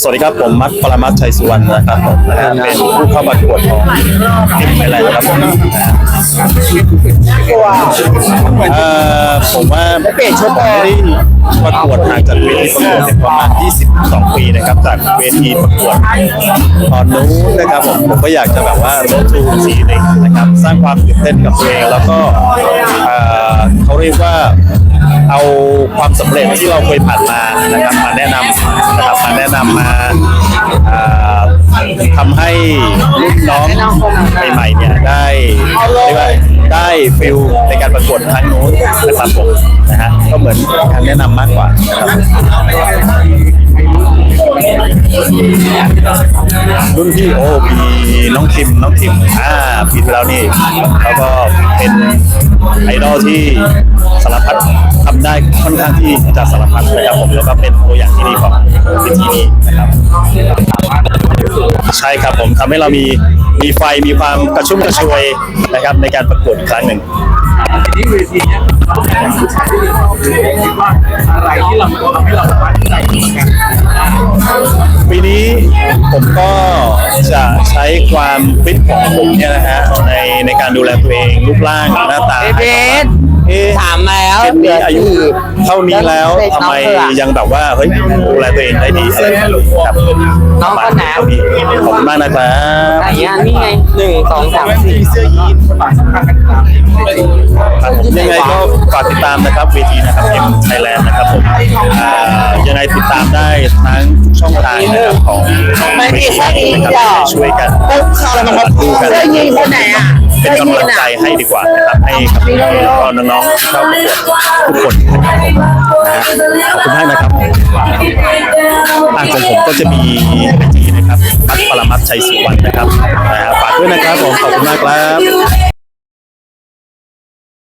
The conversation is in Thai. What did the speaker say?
สวัสดีครับผมมัดปรมัตถ์ชัยสุวรรณนะครับผมนะฮะเป็นผู้เข้าประกวดของทีมไทยแลนด์ครับผมนะฮะเอ่อผมว่าเปลี่ยนชุดไม่ได้ประกวดห่างจากเวทีประกวดเนี่ยประมาณ 22 ปีนะครับ จากเวทีประกวดตอนนู้นนะครับผมผมก็อยากจะแบบว่าลดทูสีหนึ่งนะครับ สร้างความตื่นเต้นกับตัวเองแล้วก็เอ่อเขาเรียกว่าเอาความสำเร็จที่เราเคยผ่านมานะครับมาแนะนำนะครับมา แนะนำมาทำให้รุ่นน้องใหม่ๆเนี่ยได้เรียกว่าได้ฟิลในการประกวดครั้งนู้นนะครับผมนะฮะก็เหมือนการแนะนำมากกว่าครับรุ่นพี่โอ้มีน้องทิมน้องทิมอ่าปีที่แล้วนี่เขาก็เป็นไอดอลที่สารพัด ทำได้ค่อนข้างที่จะสารพัดนะครับผมแล้วก็เป็นตัวอย่างที่ดีของวิธีนี้นะครับ ใช่ครับผมทำให้เรามีมีไฟมีความกระชุ่มกระชวยนะครับในการประกวดครั้งหนึ่งที่เวทีนี้ว่าอะไรที่เราทำให้เรามั่นใจการปีนี้ผมก็จะใช้ความฟิตของผมเนี่ยนะฮะในในการดูแลตัวเองรูปร่างหน้าตา เบสเอ๊ะถามแล้วเช่นนี้อายุเท่านี้แล้วทำไมยังแบบว่าเฮ้ยดูแลตัวเองได้ดีอะไรแบบนี้ครับน้องคนไหนเท่านี้ขอบคุณมากนะครับไหนอะนี่ไงหนึ่งสองสามสี่เสื้อยีนสบายสำคัญกันตามครับผมยังไงก็ฝากติดตามนะครับเวทีนะครับเอ็มไทยแลนด์นะครับผมอ่ายังไงติดตามได้ทั้งช่องทางนะครับของเวทีนะครับช่วยกันดูกันเสื้อยีนคนไหนอะ เป็นกำลังใจให้ดีกว่านะครับให้กับน้องๆที่เข้าประกวดทุกคนนะครับผมนะขอบคุณมากนะครับทางของผมก็จะมีไอจีนะครับพัดปรมัตชัยสุวรรณนะครับนะฮะฝากด้วยนะครับผมขอบคุณมากครับ